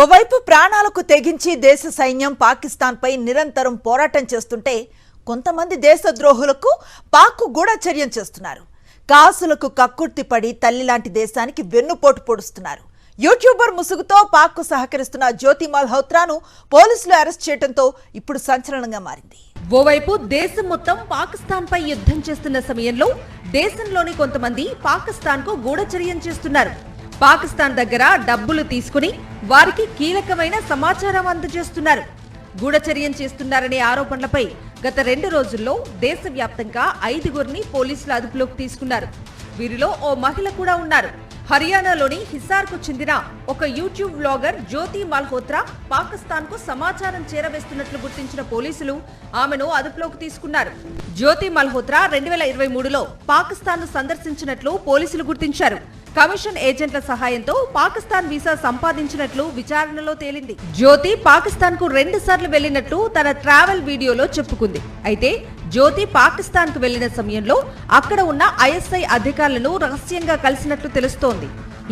ఓవైపు ప్రాణాలకు తెగించి దేశ సైన్యం పాకిస్తాన్పై నిరంతరం పోరాటం చేస్తుంటే కొంతమంది దేశద్రోహులకు పాక్ గూఢచర్యం చేస్తున్నారు. కాసులకు కక్కుర్తి పడి తల్లి లాంటి దేశానికి వెన్నుపోటు పొడుస్తున్నారు. యూట్యూబర్ ముసుగుతో పాక్కు సహకరిస్తున్న జ్యోతి మల్హోత్రాను పోలీసులు అరెస్ట్ చేయడంతో ఇప్పుడు సంచలనంగా మారింది. ఓవైపు దేశం మొత్తం పాకిస్తాన్ పై యుద్ధం చేస్తున్న సమయంలో దేశంలోని కొంతమంది పాకిస్తాన్కు గూఢచర్యం చేస్తున్నారు. పాకిస్తాన్ దగ్గర డబ్బులు తీసుకుని వారికి కీలకమైన సమాచారం అందజేస్తున్నారు. గూఢచర్యం చేస్తున్నారనే ఆరోపణలపై గత రెండు రోజుల్లో దేశవ్యాప్తంగా ఐదుగురిని పోలీసులు అదుపులోకి తీసుకున్నారు. వీరిలో ఓ మహిళ కూడా ఉన్నారు. హర్యానాలోని హిసార్కు చెందిన ఒక యూట్యూబ్ వ్లాగర్ జ్యోతి మల్హోత్రా పాకిస్తాన్కు సమాచారం చేరవేస్తున్నట్లు గుర్తించిన పోలీసులు ఆమెను అదుపులోకి తీసుకున్నారు. జ్యోతి మల్హోత్రా రెండు వేల ఇరవై మూడులో పాకిస్తాన్ను సందర్శించినట్లు పోలీసులు గుర్తించారు. కమిషన్ ఏజెంట్ల సహాయంతో పాకిస్తాన్ వీసా సంపాదించినట్లు విచారణలో తేలింది. జ్యోతి పాకిస్తాన్కు రెండు సార్లు వెళ్ళినట్లు తన ట్రావెల్ వీడియోలో చెప్పుకుంది. అయితే జ్యోతి పాకిస్తాన్కు వెళ్ళిన సమయంలో అక్కడ ఉన్న ఐఎస్ఐ అధికారులను రహస్యంగా కలిసినట్లు తెలుస్తోంది.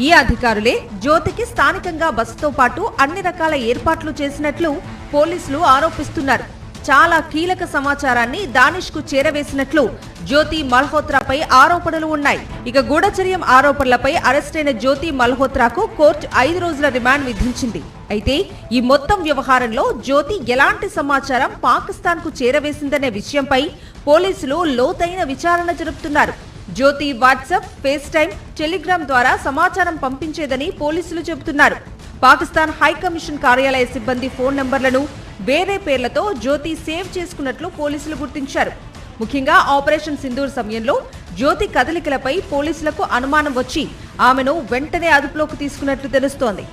ఈ అధికారులే జ్యోతికి స్థానికంగా బస్సుతో పాటు అన్ని రకాల ఏర్పాట్లు చేసినట్లు పోలీసులు ఆరోపిస్తున్నారు. చాలా కీలక సమాచారాన్ని దానిష్కు చేరవేసినట్లు జ్యోతి మల్హోత్రాపై ఆరోపణలు ఉన్నాయి. ఇక గూఢచర్యం ఆరోపణలపై అరెస్టైన జ్యోతి మల్హోత్రాకు కోర్టు ఐదు రోజుల రిమాండ్ విధించింది. అయితే ఈ మొత్తం వ్యవహారంలో జ్యోతి ఎలాంటి సమాచారం పాకిస్తాన్కు చేరవేసిందనే విషయంపై పోలీసులు లోతైన విచారణ జరుపుతున్నారు. Jyoti WhatsApp FaceTime Telegram ద్వారా సమాచారం పంపించేదని పోలీసులు చెబుతున్నారు. పాకిస్తాన్ హైకమిషన్ కార్యాలయ సిబ్బంది ఫోన్ నంబర్లను వేరే పేర్లతో జ్యోతి సేవ్ చేసుకున్నట్లు పోలీసులు గుర్తించారు. ముఖ్యంగా ఆపరేషన్ సింధూర్ సమయంలో జ్యోతి కదలికలపై పోలీసులకు అనుమానం వచ్చి ఆమెను వెంటనే అదుపులోకి తీసుకున్నట్లు తెలుస్తోంది.